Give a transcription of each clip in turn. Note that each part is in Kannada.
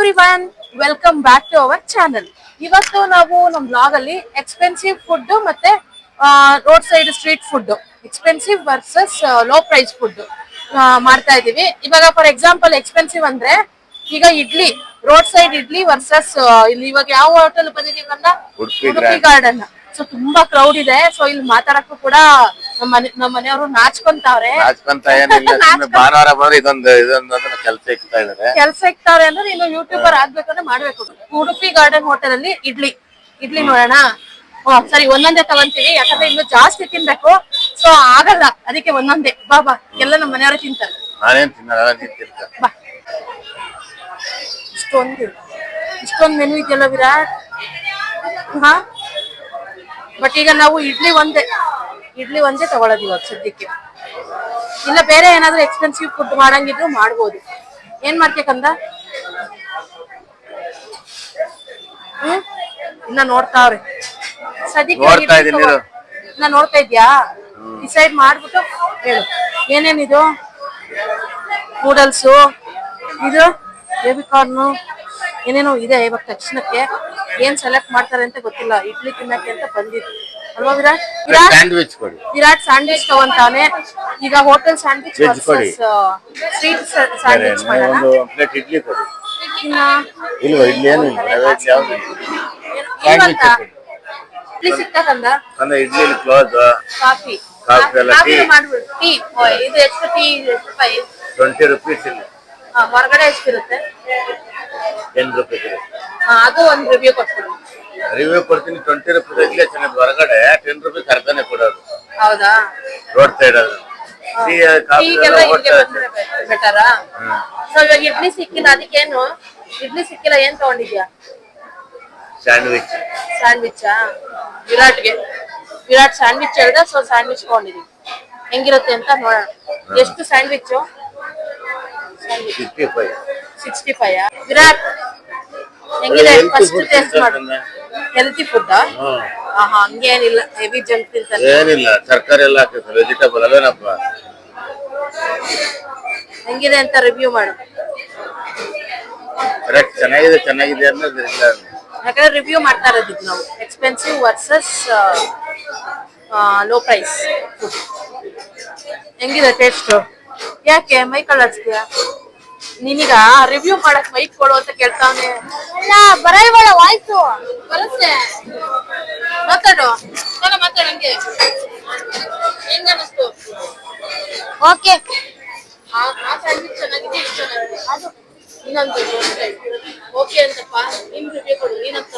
Every one welcome back to our channel ಇವತ್ತು ನಾವು ನಮ್ ಬ್ಲಾಗ್ ಅಲ್ಲಿ ಎಕ್ಸ್ಪೆನ್ಸಿವ್ ಫುಡ್ ಮತ್ತೆ road side street food expensive versus low price food ಮಾಡ್ತಾ ಇದೀವಿ ಇವಾಗ ಫಾರ್ ಎಕ್ಸಾಂಪಲ್ ಎಕ್ಸ್ಪೆನ್ಸಿವ್ ಅಂದ್ರೆ ಈಗ idli road side idli versus ಇಲ್ಲಿ ಇವಾಗ ಯಾವ ಹೋಟೆಲ್ ಬಂದಿದೀವಿ ಉಡುಪಿ ಗಾರ್ಡನ್ ಸೊ ತುಂಬಾ ಕ್ರೌಡ್ ಇದೆ. ಸೊ ಇಲ್ಲಿ ಮಾತಾಡಕ್ಕೂ ಕೂಡ ನಮ್ಮ ಮನೆ ನಮ್ಮ ಮನೆಯವರು ನಾಚ್ಕೊಂತಾವ್ರೆ. ನಾಚ್ಕೊಂತ ಏನಿಲ್ಲ ಸುಮ್ನೆ ಭಾನುವಾರ ಬಂದ್ರೆ ಇದೊಂದು ಇದೊಂದು ಅದನ್ನ ಕೆಲಸ ಇಕ್ತಾ ಇದಾರೆ ಕೆಲ್ಸ ಇಕ್ತಾವ್ರೆ ಅಂದ್ರೆ ಇನ್ನು ಯೂಟ್ಯೂಬರ್ ಆಗ್ಬೇಕಂದ್ರೆ ಮಾಡ್ಬೇಕು. ಉಡುಪಿ ಗಾರ್ಡನ್ ಹೋಟೆಲ್ ಅಲ್ಲಿ ಇಡ್ಲಿ. ಇಡ್ಲಿ ನೋಡೋಣ. ಓ ಸರಿ ಒಂದೊಂದೇ ತಗೊಂತೀವಿ. ಯಾಕಂದ್ರೆ ಇನ್ನು ಜಾಸ್ತಿ ತಿನ್ಬೇಕು. ಸೊ ಆಗಲ್ಲ. ಅದಕ್ಕೆ ಒಂದೊಂದೇ. ಬಾ ಬಾ. ಎಲ್ಲ ನಮ್ಮ ಮನೆಯವರು ತಿಂತಾರೆ. ನಾನೇನ್ ತಿನ್ನಲ್ಲ ನೀನ್ ತಿಂತ ಬಾ. ಇಷ್ಟೊಂದು. ಇಷ್ಟೊಂದು ಮೆನು ಇದೆಯಲ್ಲ ವಿರಾಟ್? ಹಾ? ಬಟ್ ಈಗ ನಾವು ಇಡ್ಲಿ ಒಂದೇ. ಇಡ್ಲಿ ಒಂದೇ ತಗೊಳ್ಳೋದು ಇವಾಗ ಸದ್ಯಕ್ಕೆ. ಇಲ್ಲ ಬೇರೆ ಏನಾದ್ರೂ ಎಕ್ಸ್ಪೆನ್ಸಿವ್ ಫುಡ್ ಮಾಡಂಗಿದ್ರು ಮಾಡ್ಬೋದು. ಏನ್ ಮಾಡ್ಬೇಕಂದ ಹ್ಮ್? ಇನ್ನ ನೋಡ್ತಾವ್ರೆ. ಸದ್ಯಕ್ಕೆ ನೋಡ್ತಾ ಇಡ್ಲಿ ಇದೀನಿ. ಇರು. ಇನ್ನ ನೋಡ್ತಾ ಇದ್ಯಾ? ಡಿಸೈಡ್ ಮಾಡ್ಬಿಟ್ಟು ಹೇಳು. ಏನೇನಿದು ನೂಡಲ್ಸು ಇದು? ಬೇಬಿ ಕಾರ್ನು ಏನೇನೋ ಇದೆ ಇವಾಗ ತಕ್ಷಣಕ್ಕೆ. ಏನ್ ಸೆಲೆಕ್ಟ್ ಮಾಡ್ತಾರೆ ಅಂತ ಗೊತ್ತಿಲ್ಲ. ಇಡ್ಲಿ ತಿನ್ನಕ್ಕೆ ಅಂತ ಬಂದಿದ್ದು. ಅಲ್ವಾ ವಿರಾಟ್ ವಿರಾಟ್? ಸ್ಯಾಂಡ್ವಿಚ್ ಕೊಡಿ. ವಿರಾಟ್ ಸ್ಯಾಂಡ್ವಿಚ್ ತಗೊಂತಾನೆ. ಈಗ ಹೋಟೆಲ್ ಸ್ಯಾಂಡ್ವಿಚ್ Veg ಕೊಡಿ. ಬೇರೆ ಸ್ಯಾಂಡ್ವಿಚ್ ಮಾಡೋಣ. ಒಂದು ಪ್ಲೇಟ್ ಇಡ್ಲಿ ಕೊಡಿ. ಇನ್ನ ಇಲ್ವಾ ಇಡ್ಲಿ ಏನು ಇಲ್ಲ. ಇಡ್ಲಿ ಯಾವ್ದು ಇಲ್ಲ. ಇಲ್ವಂತ? ಸ್ಯಾಂಡ್ವಿಚ್ ಕೊಡಿ. ಸಿಕ್ತಕ್ಕಂದ ಅಂದ್ರೆ ಇಡ್ಲಿ ಕ್ಲೋಸ್ ಕಾಫಿ. ಕಾಫಿ ಎಲ್ಲ ಕಾಫಿ tea. ಮಾಡ್ಬಿಡು. ಟೀ ಇದು ಎಷ್ಟು ಟೀ ಎಷ್ಟು ರೂಪಾಯಿ? ಟ್ವೆಂಟಿ ರುಪೀಸ್ ಇಲ್ಲ. ಆ, ಹೊರಗಡೆ ಎಷ್ಟಿರುತ್ತೆ? ಟೆನ್ ರುಪೀಸ್ ಇದೆ ಆ, ಅದು ಒಂದು ರಿವ್ಯೂ ಕೊಟ್ಬಿಡು. ರಿವ್ಯೂ ಕೊಡ್ತೀನಿ ಟ್ವೆಂಟಿ ರುಪೀಸ್ ಇಲ್ಲೇ ಚೆನ್ನಾಗಿ ಹೊರಗಡೆ ಟೆನ್ ರುಪೀಸ್ ಅರ್ಧನೇ ಕೊಡೋದು. ಹೌದಾ? ರೋಡ್ ಸೈಡ್ ಅದು ಟೀ ಕಾಫಿ ಎಲ್ಲ ಬೆಟರಾ ಸೊ ಇವಾಗ ಇಡ್ಲಿ ಸಿಕ್ಕಿಲ್ಲ ಅದಕ್ಕೇನು? ಇಡ್ಲಿ ಸಿಕ್ಕಿಲ್ಲ ಏನ್ ತಗೊಂಡಿದ್ಯಾ? ಸ್ಯಾಂಡ್ವಿಚ್ ಸ್ಯಾಂಡ್ವಿಚ್ ವಿರಾಟ್ಗೆ. ವಿರಾಟ್ ಸ್ಯಾಂಡ್ವಿಚ್ ಹೇಳ್ದೆ ಸೊ ಸ್ಯಾಂಡ್ವಿಚ್ ತಗೊಂಡಿದೀವಿ. ಹೆಂಗಿರುತ್ತೆ ಅಂತ ನೋಡೋಣ. ಎಷ್ಟು sandwich sixty five sixty five Virat ಹೆಂಗಿದೆ? ಫಸ್ಟ್ ಟೇಸ್ಟ್ ಮಾಡು. ಹೆಲ್ತಿ ಫುಡ್ ಹಂಗೇನಿಲ್ಲ ಹೆವಿ ಜಂಕ್ ತಿಂತಾರೆ ಏನಿಲ್ಲ ತರಕಾರಿ ಎಲ್ಲ ಹಾಕಿರ್ತಾರೆ ವೆಜಿಟೇಬಲ್ ಅವೇನಪ್ಪ ಹೆಂಗಿದೆ ಅಂತ ರಿವ್ಯೂ ಮಾಡು. ಕರೆಕ್ಟ್ ಚೆನ್ನಾಗಿದೆ ಚೆನ್ನಾಗಿದೆ ಅನ್ನೋದು ಇಲ್ಲ ಯಾಕಂದ್ರೆ ರಿವ್ಯೂ ಮಾಡ್ತಾ ಇರೋದು ನಾವು. ಎಕ್ಸ್ಪೆನ್ಸಿವ್ ವರ್ಸಸ್ ಲೋ ಪ್ರೈಸ್ ಹೆಂಗಿದೆ ಟೇಸ್ಟ್ ಯಾಕೆ? ಮೈ ಕಳ್ಸ್ತೀಯ ನಿನಗ ರಿವ್ಯೂ ಮಾಡಕ್ ಮೈಕ್ ಕೊಡು ಅಂತ ಕೇಳ್ತಾವನೆ. ಇಲ್ಲ ಬರಲ್ವಲ್ಲ ವಾಯ್ಸು ಬರುತ್ತೆ. ಮಾತಾಡು. ಸಲ ಮಾತಾಡು ನನಗೆ ಹೆಂಗ ಅನಿಸ್ತು ಓಕೆ ಆ ಆ ಸ್ಯಾಂಡ್ವಿಚ್ ಚೆನ್ನಾಗಿದೆ ಇದು ಚೆನ್ನಾಗಿದೆ. ಅದು. ಇನ್ನೊಂದು ಓಕೆ ಅಂತಪ್ಪ. ನಿಮ್ ರಿವ್ಯೂ ಕೊಡು. ನೀನಂತ.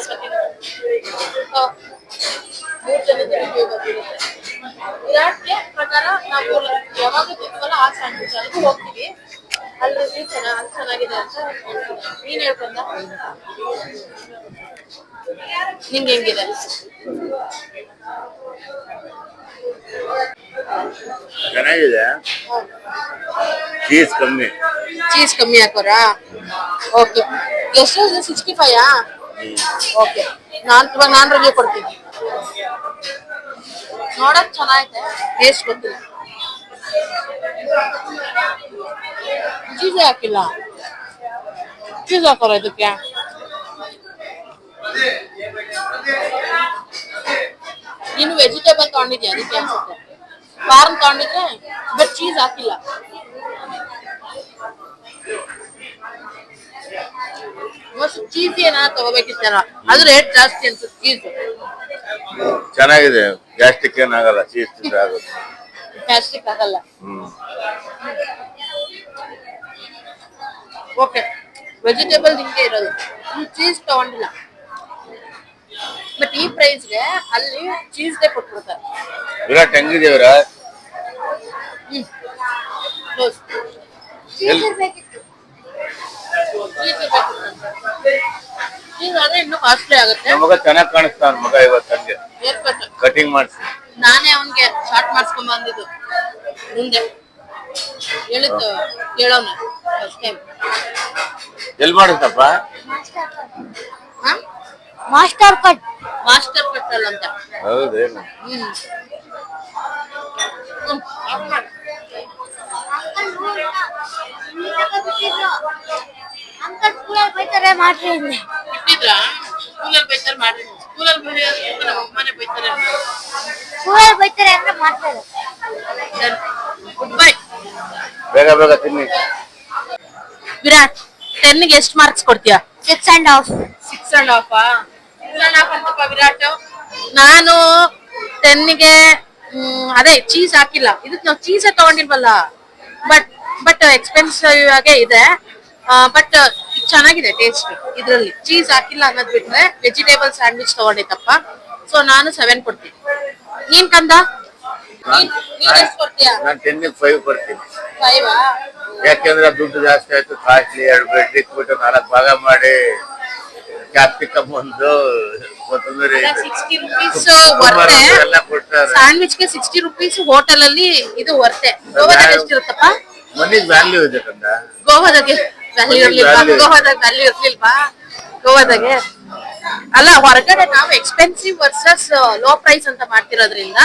ಆ, ಮೂರ್ ಜನದ ರಿವ್ಯೂ ಬಂದಿರುತ್ತೆ ವಿರಾಟ್ಗೆ ಪ್ರಕಾರ ನಾವು ಯಾವಾಗ ಬೇಕಲ್ಲ ಆ ಸ್ಯಾಂಡ್ವಿಚ್ ಅಲ್ಲಿಗೂ ಹೋಗ್ತೀವಿ. ಅಲ್ಲಿ ರಿವ್ಯೂ ಚೆನ್ನಾಗಿ ಚೆನ್ನಾಗಿದೆ ಅಂತ. ನೀನ್ ಹೇಳ್ಕೊಂಡ ನಿಂಗೆ ಹೆಂಗಿದೆ? ಚೆನ್ನಾಗಿದೆ. ಚೀಸ್ ಕಮ್ಮಿ. ಚೀಸ್ ಕಮ್ಮಿ ಹಾಕೋರಾ? ಓಕೆ ಎಷ್ಟು ಸಿಕ್ಸ್ಟಿ ಫೈಯಾ ಓಕೆ ನಾನ್ ಇವಾಗ ನಾನ್ ರಿವ್ಯೂ ಕೊಡ್ತೀನಿ. ನೋಡಕ್ ಚೆನ್ನಾಗೈತೆ. ಟೇಸ್ಟ್ ಗೊತ್ತಿಲ್ಲ. ಚೀಸ್ ಹಾಕಿಲ್ಲ ಚೀಸ್ ಹಾಕೋರ ಇದಕ್ಕೆ ನೀನು ವೆಜಿಟೇಬಲ್ ತಗೊಂಡಿದ್ಯಾ ಅದಕ್ಕೆ ಅನ್ಸುತ್ತೆ ಫಾರ್ಮ್ ತಗೊಂಡಿದ್ರೆ ಬಟ್ ಚೀಸ್ ಹಾಕಿಲ್ಲ ಚೀಸ್ ಏನಾದ್ರು ತಗೋಬೇಕಿತ್ತಲ್ಲ ಅದು ರೇಟ್ ಜಾಸ್ತಿ ಅನ್ಸುತ್ತೆ ಚೀಸ್ ಚೆನ್ನಾಗಿದೆ. ಗ್ಯಾಸ್ಟ್ರಿಕ್ ಏನಾಗಲ್ಲ ಚೀಸ್ ತಿಂದ್ರೆ ಆಗುತ್ತೆ. ಪ್ಲಾಸ್ಟಿಕ್ ಆಗಲ್ಲ. ಓಕೆ ವೆಜಿಟೇಬಲ್ ಹಿಂಗೆ ಇರೋದು. ಚೀಸ್ ತಗೊಂಡಿಲ್ಲ. ಬಟ್ ಈ ಪ್ರೈಸ್ಗೆ ಅಲ್ಲಿ ಚೀಸ್ಗೆ ಕೊಟ್ಬಿಡ್ತಾರೆ. ವಿರಾಟ್ ಹೆಂಗಿದೆ ವಿರಾಟ್ ಹ್ಮ್. ಕ್ಲೋಸ್ ಎಲ್ಲಿ ಚೀಸ್ ಆದ್ರೆ ಇನ್ನೂ ಕಾಸ್ಟ್ಲಿ ಆಗುತ್ತೆ. ನಮ್ಮ ಮಗ ಚೆನ್ನಾಗಿ ಕಾಣಿಸ್ತಾನ ಮಗ ಇವತ್ತು ಹಂಗೆ. ಕಟಿಂಗ್ ಮಾಡಿಸಿ. ನಾನೇ ಅವನ್ಗೆ ಶಾರ್ಟ್ ಮಾಡ್ಸ್ಕೊಂಡ್ ಬಂದಿದ್ದು. ಮುಂದೆ. ಹೇಳಿದ್ದು ಕೇಳೋಣ. ಫಸ್ಟ್ ಟೈಮ್ ಎಲ್ಲಿ ಮಾಡಿದ್ದಪ್ಪ? ಮಾಸ್ಟರ್ ಕಟ್ ಮಾಸ್ಟರ್ ಕಟ್ ಅಲ್ಲ ಅಂತ. ಹೌದೇನು? ಹ್ಮ್. ಅಂಕಲ್ ಸ್ಕೂಲಲ್ಲಿ ಬೈತಾರೆ ಮಾಡ್ರಿ ಸ್ಕೂಲಲ್ಲಿ ಬೈತಾರೆ ಮಾಡಿ ಸ್ಕೂಲಲ್ಲಿ ಟೆನ್ ನಮ್ಮ ಅಮ್ಮನೇ ಬೈತಾರೆ. ಸ್ಕೂಲಲ್ಲಿ ಬೈತಾರೆ ಅಂದ್ರೆ ಮಾಡ್ತಾರೆ. ಗುಡ್ ಬೈ ಬೇಗ ಬೇಗ ತಿನ್ನಿ. ವಿರಾಟ್ ಟೆನ್ಗೆ ಎಷ್ಟು ಮಾರ್ಕ್ಸ್ ಕೊಡ್ತೀಯಾ? Six and half six and half ಅಂತಪ್ಪ ವಿರಾಟ್. ನಾನು ಟೆನ್ಗೆ ಅದೇ ಚೀಸ್ ಹಾಕಿಲ್ಲ. ಇದಕ್ ನಾವು ಚೀಸೇ ತಗೊಂಡಿಲ್ವಲ್ಲ? ಬಟ್ ಬಟ್ ಎಕ್ಸ್ಪೆನ್ಸಿವ್ ಆಗೇ ಇದೆ. ಬಟ್ ಚೆನ್ನಾಗಿದೆ ಟೇಸ್ಟ್ ಇದ್ರಲ್ಲಿ ಚೀಸ್ ಹಾಕಿಲ್ಲ ಅನ್ನೋದ್ ಬಿಟ್ರೆ ವೆಜಿಟೇಬಲ್ ಸ್ಯಾಂಡ್ವಿಚ್ ತಪ್ಪ ಸೊ ನಾನು ಸೆವೆನ್ ಕೊಡ್ತೀನಿ. ನೀನ್ ಕಂದ? ನೀನ್ ಟೆನ್ನಿಗೆ ಫೈವ್ ಕೊಡ್ತೀನಿ. ಫೈವ್ ಯಾಕೆಂದ್ರೆ ದುಡ್ಡು ಜಾಸ್ತಿ ಆಯ್ತು ಕಾಸ್ಟ್ಲಿ ಎರಡು ಬ್ರೆಡ್ ಇಟ್ಬಿಟ್ಟು ನಾಲ್ಕು ಭಾಗ ಮಾಡಿ ಕ್ಯಾಪ್ಸಿಕಮ್ ಒಂದು ಕೊತ್ತಂಬರಿ ಸಿಕ್ಸ್ಟಿ ರುಪೀಸ್ ಕುಕ್ಕುಂಬರ್ ವರ್ತೆ. ಎಲ್ಲ ಕೊಡ್ತಾರೆ. ಸ್ಯಾಂಡ್ವಿಚ್ಗೆ ಸಿಕ್ಸ್ಟಿ ರುಪೀಸ್ ಹೋಟೆಲ್ ಅಲ್ಲಿ ಇದು ವರ್ತೆ. ಗೋವಾದಲ್ಲಿ ಎಷ್ಟಿರುತ್ತಪ್ಪ? ಮನಿಗ್ ವ್ಯಾಲ್ಯೂ ಇದೆ ಕಂದ. ಗೋವಾದಾಗೆ ವ್ಯಾಲ್ಯೂ ಇರ್ಲಿಲ್ವಾ. ಗೋವಾದಾಗ ವ್ಯಾಲ್ಯೂ ಇರ್ಲಿಲ್ವಾ? ಗೋವಾದಾಗೆ? ಅಲ್ಲ ಹೊರಗಡೆ ನಾವು ಎಕ್ಸ್ಪೆನ್ಸಿವ್ ವರ್ಸಸ್ ಲೋ ಪ್ರೈಸ್ ಅಂತ ಮಾಡ್ತಿರೋದ್ರಿಂದ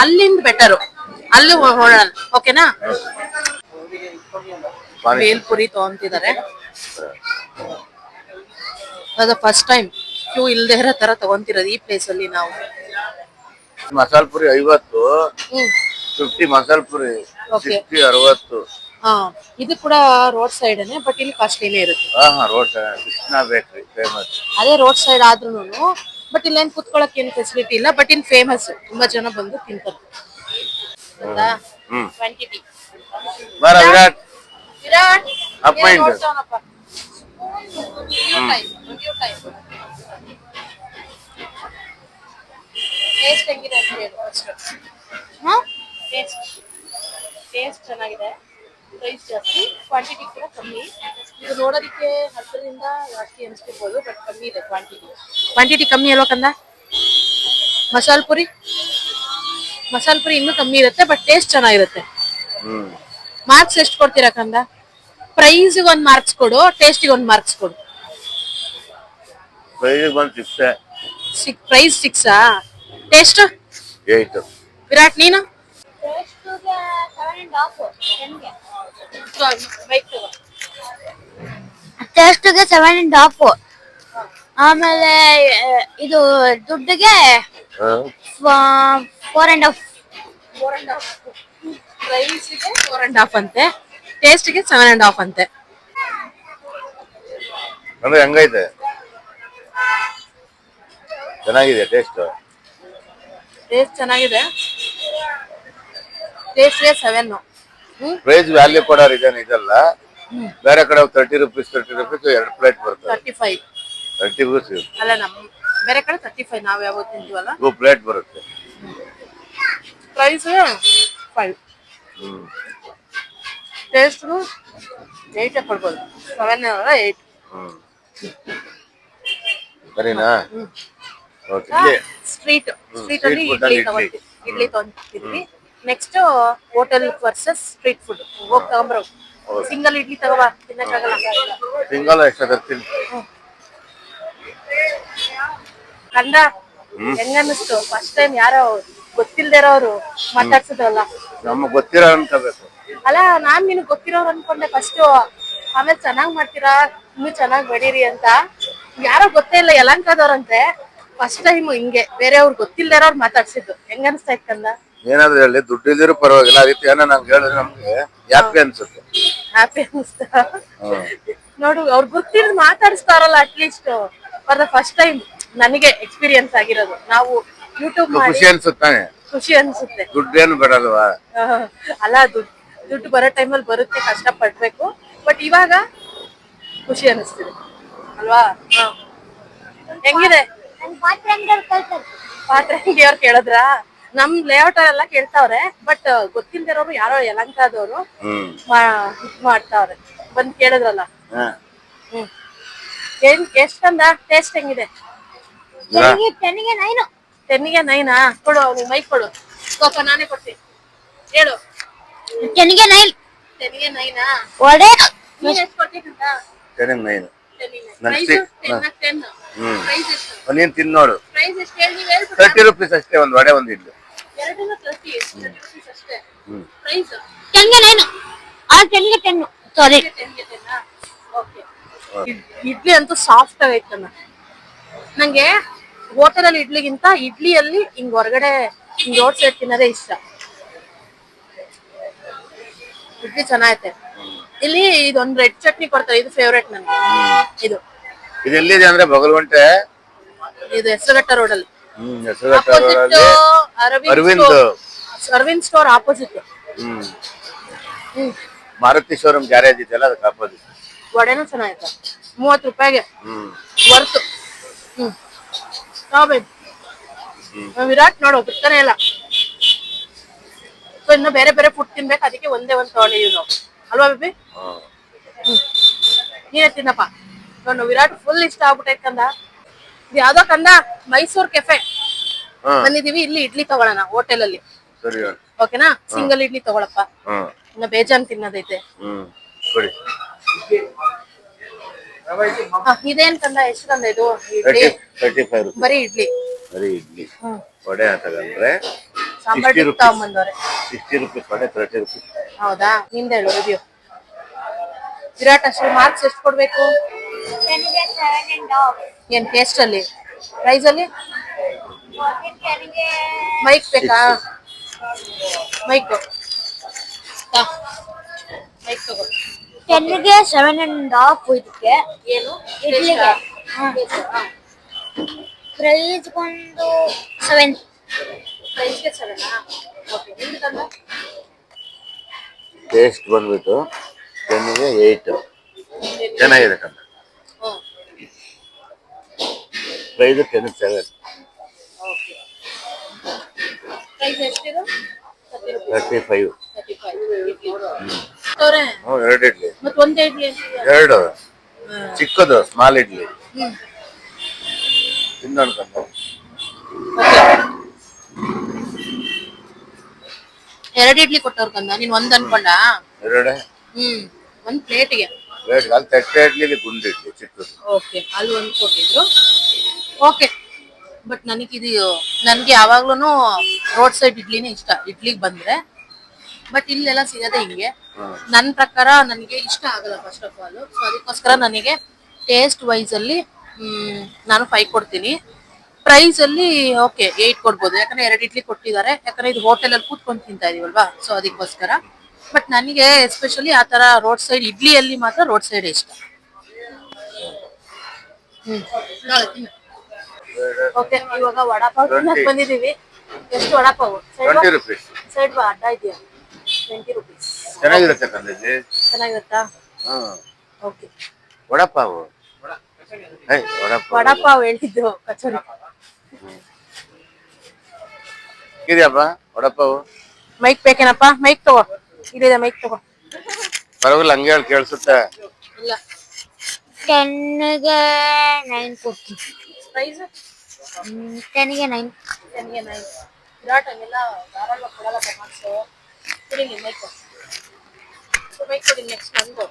ಅಲ್ಲಿಂದ ಬೆಟರ್ ಅಲ್ಲಿ ಓಕೆನಾ ಮೇಲ್ಪುರಿ ಬೇಲ್ಪುರಿ ತಗೊಂತಿದ್ದಾರೆ ಅದು ಫಸ್ಟ್ ಟೈಮ್ ಕ್ಯೂ ಇಲ್ದೇ ಇರೋ ತರ ತಗೊಂತಿರೋದು ಈ ಪ್ಲೇಸ್ ಅಲ್ಲಿ ನಾವು. ಮಸಾಲ್ ಪುರಿ ಐವತ್ತು ಫಿಫ್ಟಿ ಮಸಾಲ್ ಪುರಿ. ಸಿಕ್ಸ್ಟಿ ಅರವತ್ತು. ಹಾ ಇದು ಕೂಡ ರೋಡ್ ಸೈಡ್ ಬಟ್ ಇಲ್ಲಿ ಕಾಸ್ಟ್ಲಿನೇ ಇರುತ್ತೆ. ಹಾ ಹಾ ರೋಡ್ ಕೃಷ್ಣ ಬೇಕ್ರಿ ಫೇಮಸ್ ಅದೇ ರೋಡ್ ಸೈಡ್ ಆದ್ರೂನು ಬಟ್ ಇಲ್ಲೇನ್ ಕುತ್ಕೊಳಕ್ ಏನ್ ಫೆಸಿಲಿಟಿ ಇಲ್ಲ ಬಟ್ ಇನ್ ಫೇಮಸ್ ತುಂಬಾ ಜನ ಬಂದು ತಿಂತಾರೆ. ಟೇಸ್ಟ್ ಹ್ಮ್. ಕ್ವಾಂಟಿಟಿ ಬರ ವಿರಾಟ್. ವಿರಾಟ್. Up ಏನ್ mind. ನೋಡ್ತಾವನಪ್ಪ? Review time, review time. Taste ಹೆಂಗಿದೆ ಅಂತ ಹೇಳು first. Taste. Taste ಚೆನ್ನಾಗಿದೆ. ಪ್ರೈಸ್ ಜಾಸ್ತಿ ಕ್ವಾಂಟಿಟಿ ಕೂಡ ಕಮ್ಮಿ. ಇದು ನೋಡೋದಕ್ಕೆ ಹತ್ತರಿಂದ ಜಾಸ್ತಿ ಅನ್ಸ್ತಿರ್ಬೋದು ಬಟ್ ಕಮ್ಮಿ ಇದೆ ಕ್ವಾಂಟಿಟಿ ಕ್ವಾಂಟಿಟಿ ಕಮ್ಮಿ ಅಲ್ವಾ ಕಂದ? ಮಸಾಲ್ ಪುರಿ? ಮಸಾಲ್ ಪುರಿ ಇನ್ನೂ ಕಮ್ಮಿ ಇರುತ್ತೆ ಬಟ್ ಟೇಸ್ಟ್ ಚೆನ್ನಾಗಿರುತ್ತೆ. ಹ್ಮ್. ಮಾರ್ಕ್ಸ್ ಎಷ್ಟು ಕೊಡ್ತೀರಾ ಕಂದ? ಪ್ರೈಸ್ ಒಂದು ಮಾರ್ಕ್ಸ್ ಕೊಡು ಟೇಸ್ಟಿಗೆ ಒಂದ್ ಮಾರ್ಕ್ಸ್ ಕೊಡು. ಪ್ರೈಸ್ ಬಂದು ಸಿಕ್ಸ್. ಪ್ರೈಸ್ ಸಿಕ್ಸಾ ಟೇಸ್ಟ್ ಏಯ್ಟ್ ವಿರಾಟ್ ನೀನು? ಟೇಸ್ಟ್ಗೆ ಸೆವೆನ್ ಅಂಡ್ ಹಾಫ್ ಟೆನ್ಗೆ ಟೇಸ್ಟ್ಗೆ ಸೆವೆನ್ ಅಂಡ್ ಹಾಫ್ ಆಮೇಲೆ ಇದು ದುಡ್ಡಿಗೆ ಫೋರ್ ಅಂಡ್ ಹಾಫ್ ಪ್ರೈಸ್ಗೆ ಫೋರ್ ಅಂಡ್ ಹಾಫ್ ಅಂತೆ. ಟೇಸ್ಟ್ಗೆ ಸೆವೆನ್ ಅಂಡ್ ಹಾಫ್ ಅಂತೆ. ಅಂದ್ರೆ ಹೆಂಗೈತೆ? ಚೆನ್ನಾಗಿದೆ ಟೇಸ್ಟ್ ಟೇಸ್ಟ್ ಚೆನ್ನಾಗಿದೆ. ಟೇಸ್ಟ್ಗೆ ಸೆವೆನ್ ಹ್ಮ್ ಪ್ರೈಸ್ ವ್ಯಾಲ್ಯೂ ಕೊಡೋರು ಇದೇನು ಇದಲ್ಲ. ಬೇರೆ ಕಡೆ ತರ್ಟಿ ರುಪೀಸ್ ತರ್ಟಿ ರುಪೀಸ್ ಎರಡು ಪ್ಲೇಟ್ ಬರ್ತದೆ. ತರ್ಟಿ ಫೈವ್ ತರ್ಟಿ ರುಪೀಸ್ ಅಲ್ಲ ನಮ್ ಬೇರೆ ಕಡೆ ತರ್ಟಿ ಫೈವ್ ನಾವ್ ಯಾವತ್ತು ತಿಂತೀವಲ್ಲ? ಟೂ ಪ್ಲೇಟ್ ಬರುತ್ತೆ. Price five hmm. Taste eight ಕೊಡ್ಬೋದು. ಸೆವೆನ್ ಅಲ್ಲ ಏಯ್ಟ್ ಹ್ಮ್. ಸರಿನಾ? ಓಕೆ ಸ್ಟ್ರೀಟ್ ಸ್ಟ್ರೀಟ್ ಅಲ್ಲಿ street food ಇಡ್ಲಿ ಅಲ್ಲಿ ತಗೊಂತೀವಿ idli. Idli ತಗೊಂತಿದ್ವಿ next hotel versus street food ಹೋಗಿ ತಗೊಂಬರೋ. ಸಿಂಗಲ್ ಇಡ್ಲಿ ತಗೋವಾ ತಿನ್ನಕ್ಕಾಗಲ್ಲ ಸಿಂಗಲ್ ಎಷ್ಟು ತರ್ತೀನಿ ಕಂದ ಹೆಂಗ ಅನ್ನಿಸ್ತು? ಫಸ್ಟ್ ಟೈಮ್ ಯಾರೋ ಗೊತ್ತಿಲ್ದೇ ಇರೋರು ಮಾತಾಡ್ಸಿದ್ರಲ್ಲ? ನಮಗೆ ಗೊತ್ತಿರೋ ಅನ್ಕೋಬೇಕು ಅಲ್ಲ ನಾನ್ ನಿನಗ್ ಗೊತ್ತಿರೋರು ಅನ್ಕೊಂಡೆ ಫಸ್ಟ್ ಆಮೇಲೆ ಚೆನ್ನಾಗ್ ಮಾಡ್ತೀರಾ? ಇನ್ನು ಚೆನ್ನಾಗ್ ಬೆಳೀರಿ ಅಂತ. ಯಾರೋ ಗೊತ್ತೇ ಇಲ್ಲ ಯಲಂಕದವ್ರಂತೆ. ಫಸ್ಟ್ ಟೈಮ್ ಹಿಂಗೆ. ಬೇರೆಯವ್ರು ಗೊತ್ತಿಲ್ದೇ ಇರೋರು ಮಾತಾಡ್ಸಿದ್ದು. ಹೆಂಗ ಅನಿಸ್ತಾ ಕಂದ? ಏನಾದ್ರು ಹೇಳಿ ದುಡ್ಡು ಇದ್ರೂ ಪರವಾಗಿಲ್ಲ. ರೀತಿ ಏನೋ ನಂಗೆ ಹೇಳಿದ್ರೆ ನಮ್ಗೆ ಯಾಕೆ ಅನ್ಸುತ್ತೆ. ಹ್ಯಾಪಿ ಅನಿಸ್ತಾ ನೋಡು ಅವ್ರು ಗೊತ್ತಿರೋದು ಮಾತಾಡಿಸ್ತಾರಲ್ಲ at least for the first time ನನಗೆ ಎಕ್ಸ್ಪೀರಿಯನ್ಸ್ ಆಗಿರೋದು. ನಾವು ಯೂಟ್ಯೂಬ್ ಮಾಡಿ ಖುಷಿ ಅನ್ಸುತ್ತಾನೆ ಖುಷಿ ಅನ್ಸುತ್ತೆ. ದುಡ್ಡೇನು ಬರಲ್ವಾ ಆಹ್, ಅಲ್ಲ ದುಡ್ಡು ದುಡ್ಡು ಬರೋ ಟೈಮಲ್ಲಿ ಬರುತ್ತೆ ಕಷ್ಟ ಪಡ್ಬೇಕು ಬಟ್ ಇವಾಗ ಖುಷಿ ಅನಿಸ್ತಿದೆ. ಅಲ್ವಾ? ಹ. ಹೆಂಗಿದೆ? ಪಾತ್ರೆ ಅವ್ರು ಕೇಳಿದ್ರಾ ಪಾತ್ರೆ ಅಂಗಡಿಯವ್ರು ಕೇಳಿದ್ರ? ನಮ್ ಲೇಔಟ್ ಎಲ್ಲ ಕೇಳ್ತಾವ್ರೆ ಬಟ್ ಗೊತ್ತಿಲ್ದಿರೋರು ಯಾರೋ ಯಲಂಕಾದವ್ರು ಹ್ಮ್. ಮಾ- ಇದ್ ಮಾಡ್ತಾವ್ರೆ. ಬಂದ್ ಕೇಳಿದ್ರಲ್ಲ. ಹಾ. ಹ್ಮ್. ಏನ್ ಎಷ್ಟಂದ? ಟೇಸ್ಟ್ ಹೆಂಗಿದೆ? ಟೆನ್ಗೆ ಟೆನ್ಗೆ ನೈನು ನೈನಾ ಕೊಡು ಅವ್ನಿಗೆ ಮೈಕ್ ಕೊಡು. ಕೋಕ ನಾನೇ ಕೊಡ್ತೀನಿ. ಹೇಳು. ಟೆನ್ಗೆ ನೈನ್ ತೆನಿಗೆ ನೈನಾ ಒಡೆ ನೀನ್ ಎಷ್ಟು ಕೊಡ್ತೀನಂತ ಟೆನಿಂಗ್ ನೈನ್ ನನ್ price stick- ten ten hmm. Price ಎಷ್ಟು? ನೀನ್ ತಿನ್ ನೋಡು. ಪ್ರೈಸ್ ಎಷ್ಟು? ಹೇಳಿ ನೀವು ಹೇಳ್ಬಿಟ್ಟು ತರ್ಟಿ ರುಪೀಸ್ ಅಷ್ಟೇ ಒಂದ್ ವಡೆ ಒಂದ್ ಇಡ್ಲಿ. ಎರಡನ್ನ ತರ್ಟಿ ರುಪೀಸ್ ಅಷ್ಟೇ. ಪ್ರೈಸ್ ಟೆನ್ಗೆ ನೈನು. ಆ ಟೆನ್ಗೆ ಟೆನ್ನು ಸಾರಿ ಟೆನ್ಗೆ ಟೆನ್ನಾ ಓಕೆ ಇಡ್ಲಿ ಅಂತೂ ಸಾಫ್ಟ್ ಆಗೈತೆ ನಂಗೆ ಹೋಟೆಲ್ ಅಲ್ಲಿ ಇಡ್ಲಿಗಿಂತ ಇಡ್ಲಿಯಲ್ಲಿ ಹಿಂಗ್ ಹೊರಗಡೆ ಹಿಂಗ್ ರೋಡ್ ಸೈಡ್ ತಿನ್ನೋದೇ ಇಷ್ಟ. ಇಡ್ಲಿ ಚೆನ್ನಾಗೈತೆ. ಇಲ್ಲಿ ಇದೊಂದು ರೆಡ್ ಚಟ್ನಿ ಕೊಡ್ತಾರೆ. ಇದು ಫೇವ್ರೇಟ್ ನನ್ಗೆ ಇದು. ಇದು ಎಲ್ಲಿದೆ ಅಂದ್ರೆ ಬಗಲ್ವಂಟೆ ಇದು ಹೆಸರುಘಟ್ಟ ರೋಡ್ ಅಲ್ಲಿ. ಹ್ಮ್ Aravind Aravind. Store Aravind store opposite hmm. Hmm. Maruti showroom garage ಇದೆಯಲ್ಲ ಅದಕ್ಕೆ ಆಪೋಸಿಟ್ ವಡೆನೂ ಚೆನ್ನಾಗೈತೆ ಮೂವತ್ತು ರೂಪಾಯಿಗೆ. ಹ್ಮ್. ವರ್ತ್ ಹ್ಮ್. ವಿರಾಟ್ ನೋಡು ಬಿಡ್ತಾನೆ ಇಲ್ಲ. ಸೊ ಇನ್ನು ಬೇರೆ ಬೇರೆ ಫುಡ್ ತಿನ್ಬೇಕು ಅದಕ್ಕೆ ಒಂದೇ ಒಂದು ತಗೊಂಡಿದೀವಿ ನಾವು. ಅಲ್ವಾ ಬೇಬಿ? ಹ್ಮ್. ನೀನೇ ತಿನ್ನಪ್ಪ. ನೋಡು ವಿರಾಟ್ ಫುಲ್ ಇಷ್ಟ ಆಗ್ಬಿಟ್ಟೈತಂದ ಯಾವ್ದೋ ಕಂದ? ಮೈಸೂರ್ ಕೆಫೆ. ಬಂದಿದೀವಿ ಇಲ್ಲಿ ಇಡ್ಲಿ ತಗೊಳ್ಳೋಣ ಹೋಟೆಲ್ ಅಲ್ಲಿ ಸರಿ ಓಕೆನಾ? ಸಿಂಗಲ್ ಇಡ್ಲಿ ತಗೊಳಪ್ಪ. ಇನ್ನ ಬೇಜಾನ್ ತಿನ್ನೋದೈತೆ. ಇದೇನ್ ಕಂದ? ಎಷ್ಟು ಕಂದ ಇದು? ಇಡ್ಲಿ? ಬರೀ ಇಡ್ಲಿ. ಬರೀ ಇಡ್ಲಿ. ವಡೆ ತಗೊಂಡ್ರೆ sambar ತಗೊಂಬಂದವ್ರೆ sixty rupees. Vada thirty rupees. ಹೌದಾ? ನಿಂದ ಹೇಳು ರಿವ್ಯೂ ವಿರಾಟ್ ಅಷ್ಟು ಮಾರ್ಕ್ಸ್ ಎಷ್ಟು ಕೊಡ್ಬೇಕು? ಏನ್ ಟೇಸ್ಟ್ ಅಲ್ಲಿ? ಪ್ರೈಸ್ ಅಲ್ಲಿ? ಮೈಕ್ ಬೇಕಾ? ಮೈಕ್ ಮೈಕ್ ತಗೋ. ಟೆನ್ಗೆ ಸೆವೆನ್ ಅಂಡ್ ಹಾಫ್ ಇದಕ್ಕೆ ಏನು? ಇಡ್ಲಿಗೆ. ಪ್ರೈಸ್ ಒಂದು ಸೆವೆನ್ ಪ್ರೈಸ್ಗೆ ಸೆವೆನ್ ಓಕೆ ನಿಮ್ದು ಟೇಸ್ಟ್ ಬಂದ್ಬಿಟ್ಟು ಟೆನ್ಗೆ ಏಯ್ಟ್ ಚೆನ್ನಾಗಿದೆ ಕಣ್ಣ ಹ್ಮ್ price ten seven thirty five ಎರಡು ಇಡ್ಲಿ. ಮತ್ತೆ ಒಂದೇ ಇಡ್ಲಿ ಎರಡು. ಚಿಕ್ಕದು ಸ್ಮಾಲ್ ಇಡ್ಲಿ. ತಿನ್ನೋಣ ಎರಡು ಇಡ್ಲಿ ಕೊಟ್ಟವ್ರ ಕಂದ ನೀನ್ ಒಂದ್ ಅನ್ಕೊಂಡ? ಎರಡೇ? ಹ್ಮ್ ಒಂದ್ ಪ್ಲೇಟ್ಗೆ ರೇಟ್ ಅಲ್ಲಿ ತಟ್ಟೆ ಇಡ್ಲಿ ಗುಂಡಿಡ್ಲಿ ಚಿಕ್ಕದು. ಓಕೆ ಅಲ್ಲಿ ಒಂದ್ ಕೊಟ್ಟಿದ್ರು. ಓಕೆ ಬಟ್ ನನಗಿದು ನನಗೆ ಯಾವಾಗ್ಲೂ ರೋಡ್ ಸೈಡ್ ಇಡ್ಲಿನೇ ಇಷ್ಟ. ಇಡ್ಲಿಗೆ ಬಂದ್ರೆ. ಬಟ್ ಇಲ್ಲೆಲ್ಲ ಸಿಗದೆ ಹಿಂಗೆ. ನನ್ನ ಪ್ರಕಾರ ನನಗೆ ಇಷ್ಟ ಆಗಲ್ಲ ಫಸ್ಟ್ ಆಫ್ ಆಲ್ ಸೊ ಅದಕ್ಕೋಸ್ಕರ ನನಗೆ ಟೇಸ್ಟ್ ವೈಸ್ ಅಲ್ಲಿ ನಾನು ಫೈವ್ ಕೊಡ್ತೀನಿ. ಪ್ರೈಸ್ ಅಲ್ಲಿ ಓಕೆ ಏಟ್ ಕೊಡ್ಬೋದು. ಯಾಕಂದ್ರೆ ಎರಡು ಇಡ್ಲಿ ಕೊಟ್ಟಿದ್ದಾರೆ. ಯಾಕಂದ್ರೆ ಇದು ಹೋಟೆಲ್ ಅಲ್ಲಿ ಕೂತ್ಕೊಂಡು ತಿಂತಾ ಇದೀವಲ್ವಾ? ಸೊ ಅದಕ್ಕೋಸ್ಕರ. ಬಟ್ ನನಗೆ ಎಸ್ಪೆಷಲಿ ಆ ತರ ರೋಡ್ ಸೈಡ್ ಇಡ್ಲಿಯಲ್ಲಿ ಮಾತ್ರ ರೋಡ್ ಸೈಡ್ ಇಷ್ಟ. ಹ್ಮ್. ಓಕೆ ಇವಾಗ ವಡಾಪಾವ್ ತಿನ್ನಕ್. ಬಂದಿದೀವಿ ಎಷ್ಟು ವಡಾಪಾವ್? ಟ್ವೆಂಟಿ ರುಪೀಸ್ ಸೈಡ್ ಬಾ ಅಡ್ಡ ಇದೆಯಾ? ಟ್ವೆಂಟಿ ರುಪೀಸ್ ಚೆನ್ನಾಗಿರುತ್ತೆ ಕಣ್ಣ ಚೆನ್ನಾಗಿರುತ್ತಾ? ಓಕೆ ವಡಪಾವು. ವಡಪಾವ್. ವಡಾಪಾವ್ ಹೇಳಿದ್ದು ಕಚೋರಿ. ಇದೆಯಪ್ಪ ವಡಪಾವು? ಮೈಕ್ ಬೇಕೇನಪ್ಪ? ಮೈಕ್ ತಗೋ. ಇಲ್ಲಿದೆ ಮೈಕ್ ತಗೋ. ಪರವಾಗಿಲ್ಲ ಹಂಗೆ ಹೇಳಿ ಕೇಳಿಸುತ್ತೆ. ಇಲ್ಲ. ಟೆನ್ಗೆ ನೈನ್ ಕೊಡ್ತೀನಿ. ಪ್ರೈಸ್ ಟೆನ್ಗೆ ನೈನ್ ಟೆನ್ಗೆ ನೈನ್ ವಿರಾಟ್ ಹಂಗೆಲ್ಲ ಧಾರಾಳ ಕೊಡಲ್ಲ ಮಾರ್ಕ್ಸು ಕುಡಿಲಿ ಮೈಕ್ ಮೈಕ್ ಕೊಡಿ ನೆಕ್ಸ್ಟ್ ನಂದು.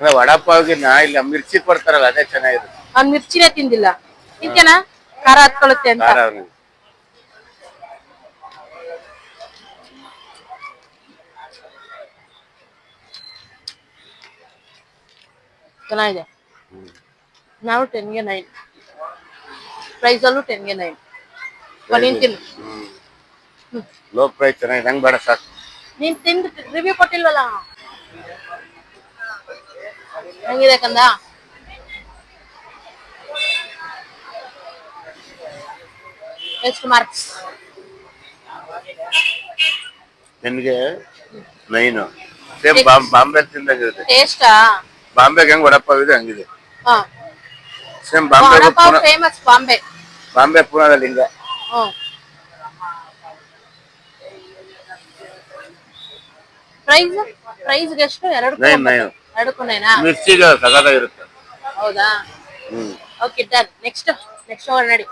ಅಂದ್ರೆ ವಡಪಾವ್ಗೆ ನಾ ಇಲ್ಲಿ ಮಿರ್ಚಿ ಕೊಡ್ತಾರಲ್ಲ ಅದೇ ಚೆನ್ನಾಗಿದೆ ಆ ಮಿರ್ಚಿನೇ ತಿಂದಿಲ್ಲ. ತಿಂತೇನಾ ಖಾರ ಹತ್ಕೊಳ್ಳುತ್ತೆ ಅಂತ. ಖಾರ ಅವ್ನಿಗೆ. ಚೆನ್ನಾಗಿದೆ. ನಾವು ಟೆನ್ಗೆ ನೈನ್ ಪ್ರೈಸಲ್ಲೂ ಟೆನ್ಗೆ ನೈನ್ ತಿನ್ನು ಹ್ಮ್. ಲೋ ಪ್ರೈಸ್ ಚೆನ್ನಾಗಿದೆ. ಹಂಗ್ ಬೇಡ ಸಾಕು. ನೀನ್ ತಿಂದು ರಿವ್ಯೂ ಕೊಟ್ಟಿಲ್ವಲ್ಲ? ಹೆಂಗಿದೆ ಕಂದ? ಎಷ್ಟು ಮಾರ್ಕ್ಸ್ ನಿನ್ಗೆ ನೈನು ಸೇಮ್ ಬಾಂಬೆ ತಿಂದಂಗಿರುತ್ತೆ ಟೇಸ್ಟಾ ಬಾಂಬೆಗೆ ಹೆಂಗ್ ಇದೆ ಹಂಗಿದೆ. ಹಾ. ಸೇಮ್ ಬಾಂಬೆ ವಡಪಾವ್ ಫೇಮಸ್ ಬಾಂಬೆ ಬಾಂಬೆ ಪುನಾದಲ್ಲಿ ಹಿಂಗೆ ಹ್ಮ್ ಪ್ರೈಸ್ ಪ್ರೈಸ್ಗೆ ಎಷ್ಟು? ಎರಡು ನೈನ್ ನೈನ್ ಎರಡಕ್ಕೂ ನೈನಾ ಮಿರ್ಚಿಗೆ ಸಗದಾಗಿರುತ್ತೆ ಹೌದಾ? ಹ್ಮ್. Okay done next next over ನಡಿ.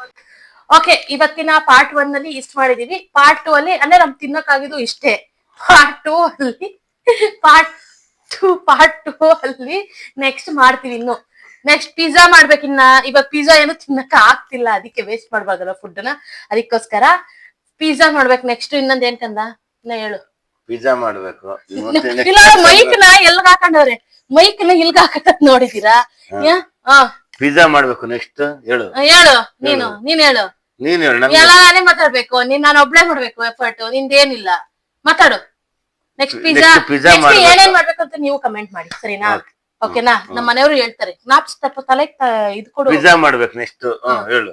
ಓಕೆ ಇವತ್ತಿನ ಪಾರ್ಟ್ ಒನ್ ಅಲ್ಲಿ ಇಷ್ಟ ಮಾಡಿದೀವಿ. ಪಾರ್ಟ್ ಟೂ ಅಲ್ಲಿ ಅಂದ್ರೆ ನಮ್ ತಿನ್ನಕ್ಕಾಗಿದ್ದು ಇಷ್ಟೇ. ಪಾರ್ಟ್ ಟೂ ಅಲ್ಲಿ ಪಾರ್ಟ್ ಟೂ ಪಾರ್ಟ್ ಟೂ ಅಲ್ಲಿ ನೆಕ್ಸ್ಟ್ ಮಾಡ್ತೀವಿ ಇನ್ನು. ನೆಕ್ಸ್ಟ್ ಪಿಜ್ಜಾ ಮಾಡ್ಬೇಕಿನ್ನ ಇವಾಗ ಪಿಜ್ಜಾ ಏನು ತಿನ್ನಕ್ ಆಗ್ತಿಲ್ಲ. ಅದಕ್ಕೆ ವೇಸ್ಟ್ ಮಾಡ್ಬಾರ್ದಲ್ಲ ಫುಡ್ನ ಅದಕ್ಕೋಸ್ಕರ ಪಿಜ್ಜಾ ಮಾಡ್ಬೇಕು ನೆಕ್ಸ್ಟ್ ಇನ್ನೊಂದ್ ಏನ್ ಕಂದ ಇನ್ನ ಹೇಳು. ಪಿಜ್ಜಾ ಮಾಡ್ಬೇಕು. ಇಲ್ಲ ಮೈಕ್ನ ಎಲ್ಗ ಹಾಕೊಂಡವ್ರೆ? ಮೈಕ್ನ ಇಲ್ಗ ಹಾಕತ್ ನೋಡಿದೀರಾ? ಪಿಜ್ಜಾ ಮಾಡ್ಬೇಕು ನೆಕ್ಸ್ಟ್ ಹೇಳು. ಹೇಳು. ನೀನು. ನೀನ್ ಹೇಳು. ನೀನ್ ಹೇಳು. ಎಲ್ಲಾನೇ ಮಾತಾಡ್ಬೇಕು. ನೀನ್ ನಾನು ಒಬ್ಳೆ ಮಾಡ್ಬೇಕು ಎಫರ್ಟ್ ನಿಂದೇನಿಲ್ಲ. ಮಾತಾಡು. Next pizza? ಏನೇನ್ ಮಾಡ್ಬೇಕು. ಅಂತ ನೀವು ಕಮೆಂಟ್ ಮಾಡಿ. ಸರಿನಾ? ಓಕೆನಾ ನಮ್ಮ ಮನೆಯವರು ಹೇಳ್ತಾರೆ ನಾಪ್ಸ್ ತಪ್ಪ ತಲೆ ಇದು ಕೊಡು. ಪಿಜ್ಜಾ ಮಾಡ್ಬೇಕು ನೆಕ್ಸ್ಟ್ ಹೇಳು.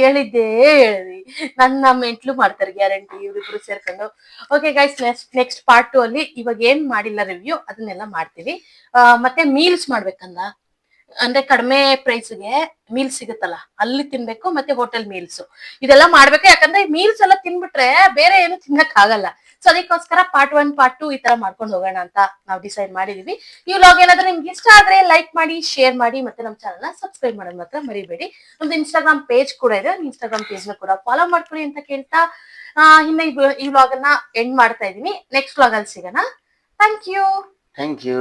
ಹೇಳಿದ್ದೇ ಹೇಳಿ. ನನ್ನ ಮೆಂಟ್ಲು ಮಾಡ್ತಾರೆ ಗ್ಯಾರಂಟಿ ಇವ್ರಿಬ್ರು ಸೇರ್ಕೊಂಡು. Okay guys next next part two ಅಲ್ಲಿ ಇವಾಗ ಏನ್ ಮಾಡಿಲ್ಲ ರಿವ್ಯೂ ಅದನ್ನೆಲ್ಲ ಮಾಡ್ತೀವಿ. ಮತ್ತೆ ಮೀಲ್ಸ್ ಮಾಡ್ಬೇಕಂದ? ಅಂದ್ರೆ ಕಡಿಮೆ ಪ್ರೈಸ್ಗೆ ಮೀಲ್ ಸಿಗುತ್ತಲ್ಲ, ಅಲ್ಲಿ ತಿನ್ಬೇಕು ಮತ್ತೆ ಹೋಟೆಲ್ ಮೀಲ್ಸ್ ಇದೆಲ್ಲ ಮಾಡ್ಬೇಕು, ಯಾಕಂದ್ರೆ ಮೀಲ್ಸ್ ಎಲ್ಲ ತಿನ್ಬಿಟ್ರೆ ಬೇರೆ ಏನು ತಿನ್ನಕ್ ಆಗಲ್ಲ. ಸೊ ಅದಕ್ಕೋಸ್ಕರ ಪಾರ್ಟ್ ಒನ್ ಪಾರ್ಟ್ ಟು ಈ ತರ ಮಾಡ್ಕೊಂಡು ಹೋಗೋಣ ಅಂತ ನಾವು ಡಿಸೈಡ್ ಮಾಡಿದೀವಿ. ಈ ವ್ಲಾಗ್ ಏನಾದ್ರೂ ನಿಮ್ಗೆ ಇಷ್ಟ ಆದ್ರೆ ಲೈಕ್ ಮಾಡಿ ಶೇರ್ ಮಾಡಿ ಮತ್ತೆ ನಮ್ಮ ಚಾನಲ್ನ ಸಬ್ಸ್ಕ್ರೈಬ್ ಮಾಡೋದು ಮಾತ್ರ ಮರಿಬೇಡಿ. ನಮ್ದು ಇನ್ಸ್ಟಾಗ್ರಾಮ್ ಪೇಜ್ ಕೂಡ ಇದೆ ಇನ್ಸ್ಟಾಗ್ರಾಮ್ ಪೇಜ್ನ ಕೂಡ ಫಾಲೋ ಮಾಡ್ಕೊಳ್ಳಿ ಅಂತ ಕೇಳ್ತಾ ಇನ್ನ ಈ ವ್ಲಾಗ್ ಅನ್ನ ಎಂಡ್ ಮಾಡ್ತಾ ಇದೀನಿ ನೆಕ್ಸ್ಟ್ ವ್ಲಾಗ್ ಅಲ್ಲಿ ಸಿಗೋಣ. Thank you thank you